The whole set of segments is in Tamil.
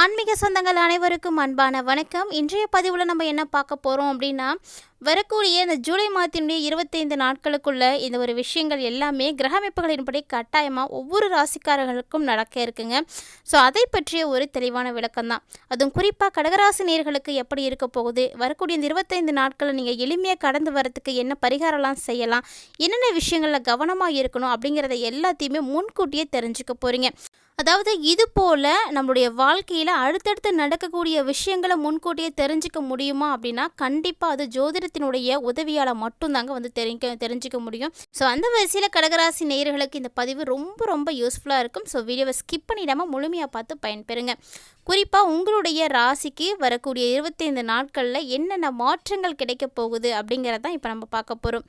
ஆன்மீக சொந்தங்கள் அனைவருக்கும் அன்பான வணக்கம். இன்றைய பதிவில் நம்ம என்ன பார்க்க போகிறோம் அப்படின்னா வரக்கூடிய இந்த ஜூலை மாதத்தினுடைய இருபத்தைந்து நாட்களுக்குள்ள இந்த ஒரு விஷயங்கள் எல்லாமே கிரக அமைப்புகளின்படி கட்டாயமாக ஒவ்வொரு ராசிக்காரர்களுக்கும் நடக்க இருக்குங்க. ஸோ அதை பற்றிய ஒரு தெளிவான விளக்கம் தான். அதுவும் குறிப்பாக கடகராசி நேர்களுக்கு எப்படி இருக்க போகுது? வரக்கூடிய இந்த இருபத்தைந்து நாட்களை நீங்கள் எளிமையாக கடந்து வரத்துக்கு என்ன பரிகாரம்லாம் செய்யலாம்? என்னென்ன விஷயங்களில் கவனமாக இருக்கணும் அப்படிங்கிறத எல்லாத்தையுமே முன்கூட்டியே தெரிஞ்சுக்க போகிறீங்க அதாவது இது போல் நம்மளுடைய வாழ்க்கையில் அடுத்தடுத்து நடக்கக்கூடிய விஷயங்களை முன்கூட்டியே தெரிஞ்சுக்க முடியுமா அப்படின்னா கண்டிப்பாக அது ஜோதிடத்தினுடைய உதவியால் மட்டும்தாங்க வந்து தெரிஞ்க தெரிஞ்சுக்க முடியும். ஸோ அந்த வரிசையில் கடகராசி நேயர்களுக்கு இந்த பதிவு ரொம்ப ரொம்ப யூஸ்ஃபுல்லாக இருக்கும். ஸோ வீடியோவை ஸ்கிப் பண்ணிடாமல் முழுமையாக பார்த்து பயன்பெறுங்க. குறிப்பாக உங்களுடைய ராசிக்கு வரக்கூடிய இருபத்தைந்து நாட்களில் என்னென்ன மாற்றங்கள் கிடைக்க போகுது அப்படிங்கிறதான் இப்போ நம்ம பார்க்க போகிறோம்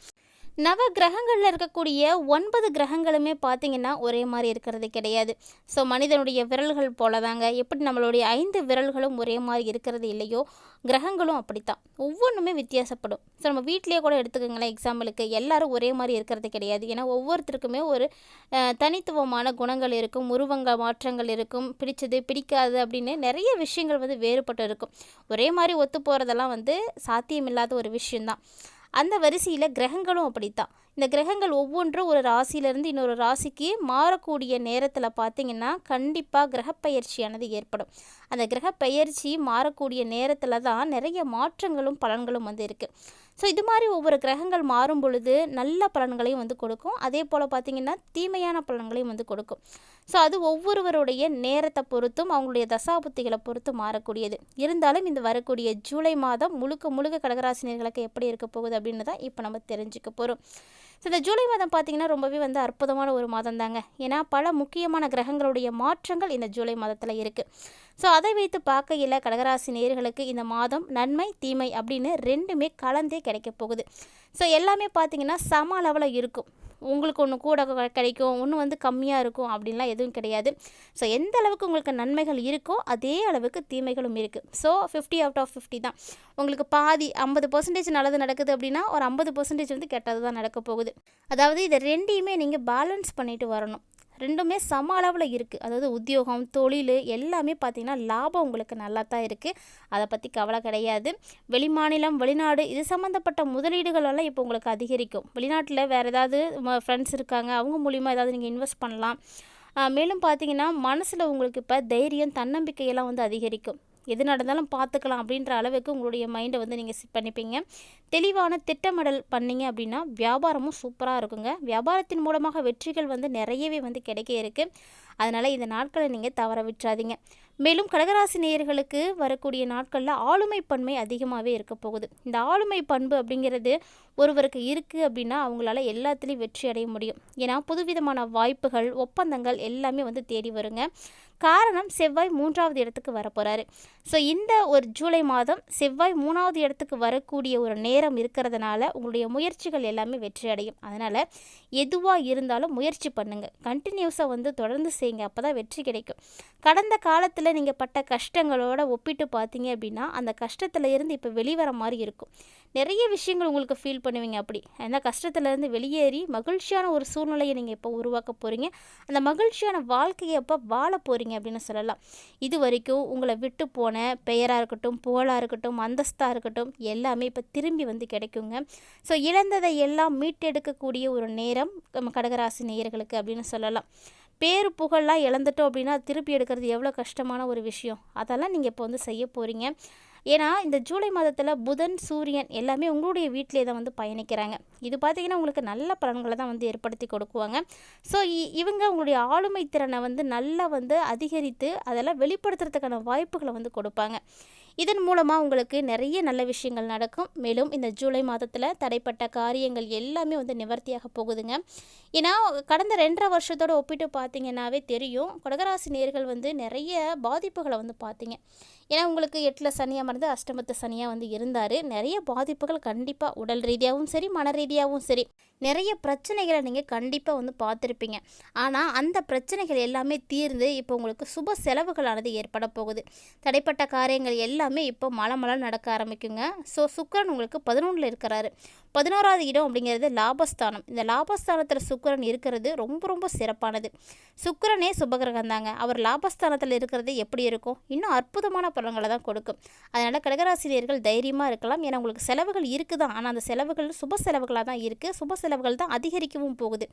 நவ கிரகங்களில் இருக்கக்கூடிய ஒன்பது கிரகங்களுமே பார்த்தீங்கன்னா ஒரே மாதிரி இருக்கிறது கிடையாது. ஸோ மனிதனுடைய விரல்கள் போல தாங்க எப்படி நம்மளுடைய ஐந்து விரல்களும் ஒரே மாதிரி இருக்கிறது இல்லையோ கிரகங்களும் அப்படித்தான். ஒவ்வொன்றுமே வித்தியாசப்படும். ஸோ நம்ம வீட்டிலேயே கூட எடுத்துக்கோங்களேன் எக்ஸாம்பிளுக்கு எல்லாரும் ஒரே மாதிரி இருக்கிறது கிடையாது. ஏன்னா ஒவ்வொருத்தருக்குமே ஒரு தனித்துவமான குணங்கள் இருக்கும். உருவங்க மாற்றங்கள் இருக்கும். பிடிச்சது பிடிக்காது அப்படின்னு நிறைய விஷயங்கள் வந்து வேறுபட்டு இருக்கும். ஒரே மாதிரி ஒத்து போகிறதெல்லாம் வந்து சாத்தியமில்லாத ஒரு விஷயந்தான் அந்த வரிசையில் கிரகங்களும் அப்படித்தான். இந்த கிரகங்கள் ஒவ்வொன்றும் ஒரு ராசியிலேருந்து இன்னொரு ராசிக்கு மாறக்கூடிய நேரத்தில் பார்த்தீங்கன்னா கண்டிப்பாக கிரகப்பயிற்சியானது ஏற்படும். அந்த கிரகப்பெயர்ச்சி மாறக்கூடிய நேரத்தில் தான் நிறைய மாற்றங்களும் பலன்களும் வந்து இருக்குது ஸோ இது மாதிரி ஒவ்வொரு கிரகங்கள் மாறும் பொழுது நல்ல பலன்களையும் வந்து கொடுக்கும். அதே போல் பார்த்திங்கன்னா தீமையான பலன்களையும் வந்து கொடுக்கும். ஸோ அது ஒவ்வொருவருடைய நேரத்தை பொறுத்தும் அவங்களுடைய தசாபுத்திகளை பொறுத்து மாறக்கூடியது. இருந்தாலும் இந்த வரக்கூடிய ஜூலை மாதம் முழுக்க முழுக்க கடகராசினியர்களுக்கு எப்படி இருக்க போகுது அப்படின்னு தான் இப்போ நம்ம தெரிஞ்சுக்க போகிறோம் ஸோ இந்த ஜூலை மாதம் பார்த்திங்கன்னா ரொம்பவே வந்து அற்புதமான ஒரு மாதம் தாங்க ஏன்னா பல முக்கியமான கிரகங்களுடைய மாற்றங்கள் இந்த ஜூலை மாதத்தில் இருக்குது ஸோ அதை வைத்து பார்க்கையில் கடகராசி நேர்களுக்கு இந்த மாதம் நன்மை தீமை அப்படின்னு ரெண்டுமே கலந்தே கிடைக்க போகுது. ஸோ எல்லாமே பார்த்திங்கன்னா சம அளவில் இருக்கும். உங்களுக்கு ஒன்று கூட கிடைக்கும் ஒன்று வந்து கம்மியாக இருக்கும் அப்படின்லாம் எதுவும் கிடையாது. ஸோ எந்த அளவுக்கு உங்களுக்கு நன்மைகள் இருக்கோ அதே அளவுக்கு தீமைகளும் இருக்குது so fifty out of fifty தான். உங்களுக்கு பாதி ஐம்பது பர்சன்டேஜ் நல்லது நடக்குது அப்படின்னா ஒரு ஐம்பது பர்சன்டேஜ் வந்து கெட்டது தான் நடக்க போகுது. அதாவது இதை ரெண்டையுமே நீங்கள் பேலன்ஸ் பண்ணிட்டு வரணும். ரெண்டுமே சம அளவில் இருக்குது அதாவது உத்தியோகம் தொழில் எல்லாமே பார்த்தீங்கன்னா லாபம் உங்களுக்கு நல்லா தான் இருக்குது அதை பற்றி கவலை கிடையாது. வெளிமாநிலம் வெளிநாடு இது சம்மந்தப்பட்ட முதலீடுகளெல்லாம் இப்போ உங்களுக்கு அதிகரிக்கும். வெளிநாட்டில் வேறு ஏதாவது ஃப்ரெண்ட்ஸ் இருக்காங்க. அவங்க மூலிமா ஏதாவது நீங்கள் இன்வெஸ்ட் பண்ணலாம். மேலும் பார்த்தீங்கன்னா மனசில் உங்களுக்கு இப்போ தைரியம் தன்னம்பிக்கையெல்லாம் வந்து அதிகரிக்கும். எது நடந்தாலும் பார்த்துக்கலாம் அப்படின்ற அளவுக்கு உங்களுடைய மைண்டை வந்து நீங்கள் செட் பண்ணிப்பீங்க. தெளிவான திட்டமிடல் பண்ணீங்க அப்படின்னா வியாபாரமும் சூப்பராக இருக்குங்க. வியாபாரத்தின் மூலமாக வெற்றிகள் வந்து நிறையவே வந்து கிடைக்க இருக்குது அதனால் இந்த நாட்களை நீங்கள் தவற விட்டுறாதீங்க. மேலும் கடகராசி நேயர்களுக்கு வரக்கூடிய நாட்களில் ஆளுமை பன்மை அதிகமாகவே இருக்க போகுது. இந்த ஆளுமை பண்பு அப்படிங்கிறது ஒருவருக்கு இருக்குது அப்படின்னா அவங்களால எல்லாத்துலேயும் வெற்றி அடைய முடியும். ஏன்னா புதுவிதமான வாய்ப்புகள் ஒப்பந்தங்கள் எல்லாமே வந்து தேடி வருங்க. காரணம் செவ்வாய் மூன்றாவது இடத்துக்கு வரப்போகிறாரு ஸோ இந்த ஒரு ஜூலை மாதம் செவ்வாய் மூணாவது இடத்துக்கு வரக்கூடிய ஒரு நேரம் இருக்கிறதுனால உங்களுடைய முயற்சிகள் எல்லாமே வெற்றி அடையும். அதனால் எதுவாக இருந்தாலும் முயற்சி பண்ணுங்கள் கண்டினியூஸாக வந்து தொடர்ந்து செய்யுங்க. அப்போ தான் வெற்றி கிடைக்கும். கடந்த காலத்தில் நீங்கள் பட்ட கஷ்டங்களோட ஒப்பிட்டு பார்த்தீங்க அப்படின்னா அந்த கஷ்டத்தில் இருந்து இப்போ வெளிவர மாதிரி இருக்கும். நிறைய விஷயங்கள் உங்களுக்கு ஃபீல் பண்ணுவீங்க அப்படி. அந்த கஷ்டத்துலேருந்து வெளியேறி மகிழ்ச்சியான ஒரு சூழ்நிலையை நீங்கள் இப்போ உருவாக்க போகிறீங்க அந்த மகிழ்ச்சியான வாழ்க்கையை எப்போ வாழ போகிறீங்க அப்படின்னு சொல்லலாம். இது வரைக்கும் உங்களை விட்டு போன பெயராக இருக்கட்டும் புகழாக இருக்கட்டும் அந்தஸ்தாக இருக்கட்டும் எல்லாமே இப்போ திரும்பி வந்து கிடைக்குங்க. ஸோ இழந்ததை எல்லாம் மீட்டெடுக்கக்கூடிய ஒரு நேரம் நம்ம கடகராசி நேயர்களுக்கு அப்படின்னு சொல்லலாம். பேரு புகழெலாம் இழந்துட்டோம் அப்படின்னா திருப்பி எடுக்கிறது எவ்வளோ கஷ்டமான ஒரு விஷயம். அதெல்லாம் நீங்கள் இப்போ வந்து செய்ய போகிறீங்க ஏன்னா இந்த ஜூலை மாதத்தில் புதன் சூரியன் எல்லாமே உங்களுடைய வீட்டிலே தான் வந்து பயணிக்கிறாங்க. இது பார்த்தீங்கன்னா உங்களுக்கு நல்ல பலன்களை தான் வந்து ஏற்படுத்தி கொடுக்குவாங்க. ஸோ இவங்க உங்களுடைய ஆளுமை திறனை வந்து நல்லா வந்து அதிகரித்து அதெல்லாம் வெளிப்படுத்துறதுக்கான வாய்ப்புகளை வந்து கொடுப்பாங்க. இதன் மூலமாக உங்களுக்கு நிறைய நல்ல விஷயங்கள் நடக்கும். மேலும் இந்த ஜூலை மாதத்தில் தடைப்பட்ட காரியங்கள் எல்லாமே வந்து நிவர்த்தியாக போகுதுங்க. ஏன்னா கடந்த ரெண்டரை வருஷத்தோடு ஒப்பிட்டு பார்த்தீங்கன்னாவே தெரியும். கடகராசி நேர்கள் வந்து நிறைய பாதிப்புகளை வந்து பார்த்தீங்க ஏன்னா உங்களுக்கு எட்டில் சனியாக மறந்து அஷ்டமத்து சனியாக வந்து இருந்தார். நிறைய பாதிப்புகள் கண்டிப்பாக உடல் ரீதியாகவும் சரி மன ரீதியாகவும் சரி. நிறைய பிரச்சனைகளை நீங்கள் கண்டிப்பாக வந்து பார்த்துருப்பீங்க ஆனால் அந்த பிரச்சனைகள் எல்லாமே தீர்ந்து இப்போ உங்களுக்கு சுப செலவுகளானது ஏற்பட போகுது. தடைப்பட்ட காரியங்கள் எல்லாம் எல்லாமே இப்போ மழை மழை நடக்க ஆரம்பிக்குங்க. ஸோ சுக்கிரன் உங்களுக்கு பதினொன்றில் இருக்கிறாரு. பதினோராவது இடம் அப்படிங்கிறது லாபஸ்தானம். இந்த லாபஸ்தானத்தில் சுக்கரன் இருக்கிறது ரொம்ப ரொம்ப சிறப்பானது. சுக்கிரனே சுபகிரகம் தாங்க அவர் லாபஸ்தானத்தில் இருக்கிறது எப்படி இருக்கும்? இன்னும் அற்புதமான பலன்களை தான் கொடுக்கும். அதனால் கடகராசினியர்கள் தைரியமாக இருக்கலாம். ஏன்னா உங்களுக்கு செலவுகள் இருக்குது தான் ஆனால் அந்த செலவுகள் சுப செலவுகளாக தான் இருக்குது சுப செலவுகள் தான் அதிகரிக்கவும் போகுது.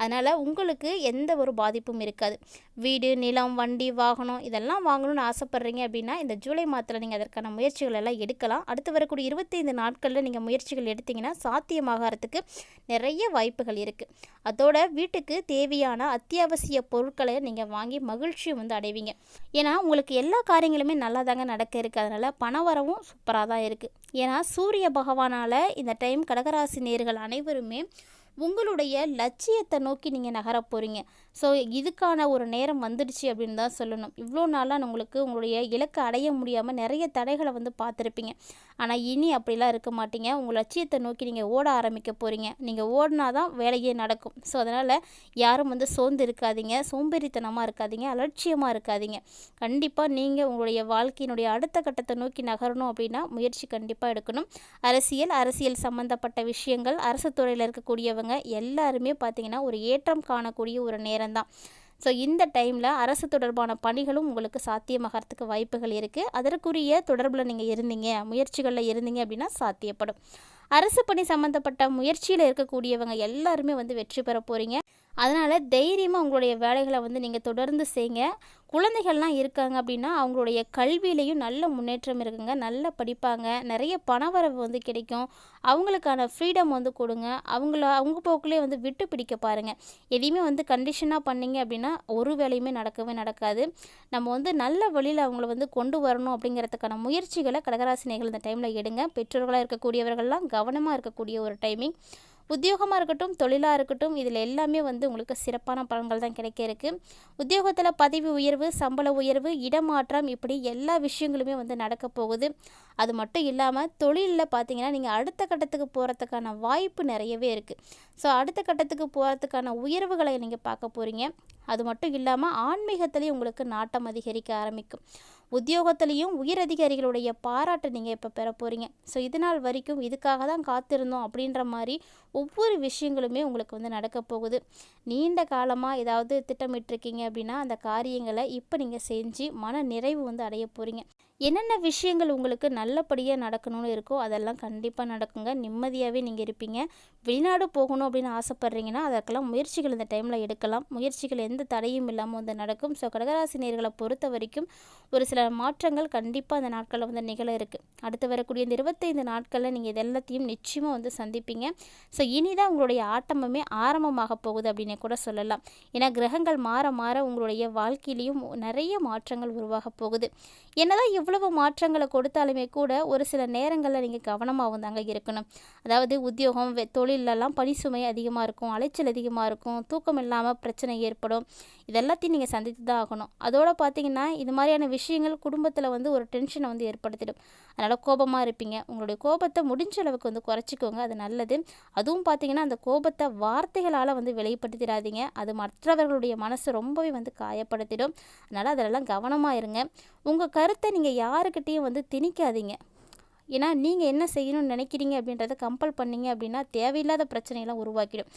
அதனால் உங்களுக்கு எந்த ஒரு பாதிப்பும் இருக்காது. வீடு நிலம் வண்டி வாகனம் இதெல்லாம் வாங்கணும்னு ஆசைப்பட்றீங்க அப்படின்னா இந்த ஜூலை மாதத்தில் நீங்கள் அதற்கான முயற்சிகள் எல்லாம் எடுக்கலாம். அடுத்து வரக்கூடிய இருபத்தைந்து நாட்களில் நீங்கள் முயற்சிகள் எடுத்தீங்கன்னா சாத்தியமாகறதுக்கு நிறைய வாய்ப்புகள் இருக்குது அதோட வீட்டுக்கு தேவையான அத்தியாவசிய பொருட்களை நீங்கள் வாங்கி மகிழ்ச்சியும் வந்து அடைவீங்க. ஏன்னா உங்களுக்கு எல்லா காரியங்களுமே நல்லா தாங்க நடக்க இருக்குது அதனால் பண வரவும் சூப்பராக தான் இருக்குது ஏன்னா சூரிய பகவானால் இந்த டைம் கடகராசி நேர்கள் அனைவருமே உங்களுடைய லட்சியத்தை நோக்கி நீங்கள் நகர போகிறீங்க ஸோ இதுக்கான ஒரு நேரம் வந்துடுச்சு அப்படின்னு தான் சொல்லணும். இவ்வளோ நாளாக உங்களுக்கு உங்களுடைய இலக்கை அடைய முடியாமல் நிறைய தடைகளை வந்து பார்த்துருப்பீங்க. ஆனால் இனி அப்படிலாம் இருக்க மாட்டீங்க. உங்கள் லட்சியத்தை நோக்கி நீங்கள் ஓட ஆரம்பிக்க போகிறீங்க நீங்கள் ஓடினா தான் வேலையே நடக்கும். ஸோ அதனால் யாரும் வந்து சோர்ந்து இருக்காதீங்க. சோம்பேறித்தனமாக இருக்காதீங்க. அலட்சியமாக இருக்காதீங்க. கண்டிப்பாக நீங்கள் உங்களுடைய வாழ்க்கையினுடைய அடுத்த கட்டத்தை நோக்கி நகரணும் அப்படின்னா முயற்சி கண்டிப்பாக எடுக்கணும். அரசியல் அரசியல் சம்மந்தப்பட்ட விஷயங்கள் அரசு துறையில் இருக்கக்கூடியவங்க எல்லாருமே பார்த்தீங்கன்னா ஒரு ஏற்றம் காணக்கூடிய ஒரு நேரம் தான் ஸோ இந்த டைமில் அரசு தொடர்பான பணிகளும் உங்களுக்கு சாத்தியமாகறதுக்கு வாய்ப்புகள் இருக்குது அதற்குரிய தொடர்பில் நீங்கள் இருந்தீங்க முயற்சிகளில் இருந்தீங்க அப்படின்னா சாத்தியப்படும். அரசு பணி சம்மந்தப்பட்ட முயற்சியில் இருக்கக்கூடியவங்க எல்லாருமே வந்து வெற்றி பெற போகிறீங்க அதனால் தைரியமாக உங்களுடைய வேலைகளை வந்து நீங்கள் தொடர்ந்து செய்யுங்க குழந்தைகள்லாம் இருக்காங்க அப்படின்னா அவங்களுடைய கல்வியிலையும் நல்ல முன்னேற்றம் இருக்குங்க. நல்லா படிப்பாங்க. நிறைய பணவரவு வந்து கிடைக்கும். அவங்களுக்கான ஃப்ரீடம் வந்து கொடுங்க. அவங்கள அவங்க போக்குலேயே வந்து விட்டு பிடிக்க பாருங்கள் எதையுமே வந்து கண்டிஷனாக பண்ணீங்க அப்படின்னா ஒரு வேலையுமே நடக்கவே நடக்காது. நம்ம வந்து நல்ல வழியில் அவங்கள வந்து கொண்டு வரணும் அப்படிங்கிறதுக்கான முயற்சிகளை கடகராசினைகள் இந்த டைமில் எடுங்க. பெற்றோர்களாக இருக்கக்கூடியவர்கள்லாம் கவனமாக இருக்கக்கூடிய ஒரு டைமிங் உத்தியோகமாக இருக்கட்டும் தொழிலாக இருக்கட்டும் இதில் எல்லாமே வந்து உங்களுக்கு சிறப்பான பலன்கள் தான் கிடைக்க இருக்கு. உத்தியோகத்தில் பதவி உயர்வு சம்பள உயர்வு இடமாற்றம் இப்படி எல்லா விஷயங்களுமே வந்து நடக்க போகுது. அது மட்டும் இல்லாமல் தொழிலில் பார்த்தீங்கன்னா நீங்கள் அடுத்த கட்டத்துக்கு போகிறதுக்கான வாய்ப்பு நிறையவே இருக்குது. ஸோ அடுத்த கட்டத்துக்கு போகிறதுக்கான உயர்வுகளை நீங்கள் பார்க்க போகிறீங்க. அது மட்டும் இல்லாமல் ஆன்மீகத்துலேயும் உங்களுக்கு நாட்டம் அதிகரிக்க ஆரம்பிக்கும். உத்தியோகத்துலேயும் உயர் அதிகாரிகளுடைய பாராட்டை நீங்கள் இப்போ பெற போகிறீங்க. ஸோ இது நாள் வரைக்கும் இதுக்காக தான் காத்திருந்தோம் அப்படின்ற மாதிரி ஒவ்வொரு விஷயங்களுமே உங்களுக்கு வந்து நடக்க போகுது. நீண்ட காலமாக ஏதாவது திட்டமிட்டிருக்கீங்க அப்படின்னா அந்த காரியங்களை இப்போ நீங்கள் செஞ்சு மன நிறைவு வந்து அடைய போகிறீங்க. என்னென்ன விஷயங்கள் உங்களுக்கு நல்லபடியாக நடக்கணும்னு இருக்கோ அதெல்லாம் கண்டிப்பாக நடக்குங்க. நிம்மதியாகவே நீங்கள் இருப்பீங்க. வெளிநாடு போகணும் அப்படின்னு ஆசைப்பட்றீங்கன்னா அதற்கெல்லாம் முயற்சிகள் இந்த டைமில் எடுக்கலாம். முயற்சிகள் எந்த தடையும் இல்லாமல் வந்து நடக்கும். ஸோ கடகராசி பொறுத்த வரைக்கும் ஒரு சில மாற்றங்கள் கண்டிப்பாக அந்த நாட்களில் வந்து நிகழ இருக்குது அடுத்து வரக்கூடிய இந்த இருபத்தைந்து நாட்களில் நீங்கள் இது எல்லாத்தையும் நிச்சயமாக வந்து சந்திப்பீங்க. ஸோ இனிதான் உங்களுடைய ஆட்டமுமே ஆரம்பமாக போகுது அப்படின்னு கூட சொல்லலாம். ஏன்னா கிரகங்கள் மாற மாற உங்களுடைய வாழ்க்கையிலையும் நிறைய மாற்றங்கள் உருவாக போகுது. என்னதான் எவ்வளவு மாற்றங்களை கொடுத்தாலுமே கூட ஒரு சில நேரங்களில் நீங்கள் கவனமாகவும் தாங்க இருக்கணும். அதாவது உத்தியோகம் வெ- தொழிலெல்லாம் பணி சுமை அதிகமாக இருக்கும் அலைச்சல் அதிகமாக இருக்கும் தூக்கம் இல்லாமல் பிரச்சனை ஏற்படும். இதெல்லாத்தையும் நீங்கள் சந்தித்து தான் ஆகணும். அதோடு பார்த்தீங்கன்னா இது மாதிரியான விஷயங்கள் குடும்பத்தில் வந்து ஒரு டென்ஷனை வந்து ஏற்படுத்திடும். அதனால் கோபமாக இருப்பீங்க. உங்களுடைய கோபத்தை முடிஞ்ச அளவுக்கு வந்து குறைச்சிக்கோங்க. அது நல்லது. அதுவும் பார்த்தீங்கன்னா அந்த கோபத்தை வார்த்தைகளால் வந்து வெளிப்படுத்திடாதீங்க. அது மற்றவர்களுடைய மனசை ரொம்பவே வந்து காயப்படுத்திடும். அதனால் அதிலெல்லாம் கவனமாக இருங்க. உங்கள் கருத்தை நீங்கள் யாருக்கிட்டேயும் வந்து திணிக்காதீங்க. ஏன்னா நீங்கள் என்ன செய்யணும்னு நினைக்கிறீங்க அப்படின்றத கம்பல் பண்ணீங்க அப்படின்னா தேவையில்லாத பிரச்சனையெல்லாம் உருவாக்கிடும்.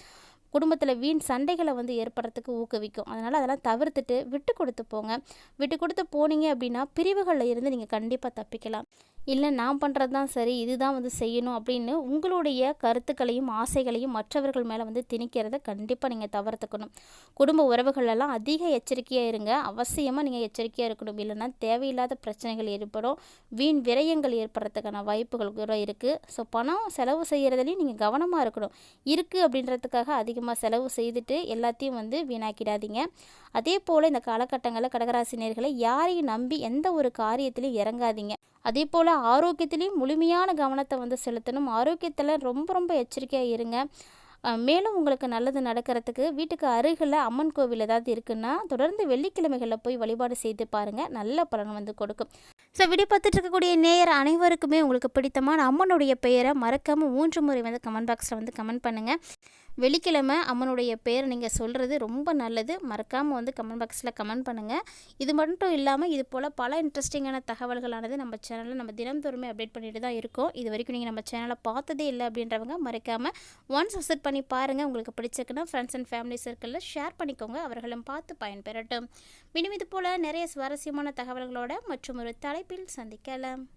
குடும்பத்தில் வீண் சண்டைகளை வந்து ஏற்படுறதுக்கு ஊக்குவிக்கும். அதனால் அதெல்லாம் தவிர்த்துட்டு விட்டு கொடுத்து போங்க. விட்டு கொடுத்து போனீங்க அப்படின்னா பிரிவுகளில் இருந்து நீங்கள் கண்டிப்பாக தப்பிக்கலாம். இல்லை நான் பண்ணுறது தான் சரி இதுதான் வந்து செய்யணும் அப்படின்னு உங்களுடைய கருத்துக்களையும் ஆசைகளையும் மற்றவர்கள் மேலே வந்து திணிக்கிறத கண்டிப்பாக நீங்கள் தவிர்த்துக்கணும். குடும்ப உறவுகளெல்லாம் அதிக எச்சரிக்கையாக இருங்க. அவசியமாக நீங்கள் எச்சரிக்கையாக இருக்கணும். இல்லைன்னா தேவையில்லாத பிரச்சனைகள் ஏற்படும். வீண் விரயங்கள் ஏற்படுறதுக்கான வாய்ப்புகள் கூட இருக்குது ஸோ பணம் செலவு செய்கிறதுலையும் நீங்கள் கவனமாக இருக்கணும். இருக்குது அப்படின்றதுக்காக அதிகமாக செலவு செய்துட்டு எல்லாத்தையும் வந்து வீணாக்கிடாதீங்க. அதே போல் இந்த காலகட்டங்களில் கடகராசினியர்களை யாரையும் நம்பி எந்த ஒரு காரியத்திலையும் இறங்காதீங்க. அதே போல் ஆரோக்கியத்திலையும் முழுமையான கவனத்தை வந்து செலுத்தணும். ஆரோக்கியத்தில் ரொம்ப ரொம்ப எச்சரிக்கையாக இருங்க. மேலும் உங்களுக்கு நல்லது நடக்கிறதுக்கு வீட்டுக்கு அருகில் அம்மன் கோவில் ஏதாவது இருக்குன்னா தொடர்ந்து வெள்ளிக்கிழமைகளில் போய் வழிபாடு செய்து பாருங்கள் நல்ல பலன் வந்து கொடுக்கும். ஸோ வீடியோ பார்த்துட்டு இருக்கக்கூடிய நேயர் அனைவருக்குமே உங்களுக்கு பிடித்தமான அம்மனுடைய பெயரை மறக்காமல் மூன்று முறை வந்து கமெண்ட் பாக்ஸில் வந்து கமெண்ட் பண்ணுங்கள் வெள்ளிக்கிழமை அம்மனுடைய பேர் நீங்கள் சொல்கிறது ரொம்ப நல்லது. மறக்காமல் வந்து கமெண்ட் பாக்ஸில் கமெண்ட் பண்ணுங்கள் இது மட்டும் இல்லாமல் இது போல் பல இன்ட்ரெஸ்டிங்கான தகவல்களானது நம்ம சேனலில் நம்ம தினந்தோறுமே அப்டேட் பண்ணிட்டு தான் இருக்கோம். இது வரைக்கும் நீங்கள் நம்ம சேனலை பார்த்ததே இல்லை அப்படின்றவங்க மறக்காமல் ஒன்ஸ் விசிட் பண்ணி பாருங்கள் உங்களுக்கு பிடிச்சிருக்குன்னா ஃப்ரெண்ட்ஸ் அண்ட் ஃபேமிலி சர்க்கிளில் ஷேர் பண்ணிக்கோங்க. அவர்களும் பார்த்து பயன்பெறட்டும். மீண்டும் இது போல் நிறைய சுவாரஸ்யமான தகவல்களோட மற்றும் ஒரு தலைப்பில் சந்திக்கலாம்.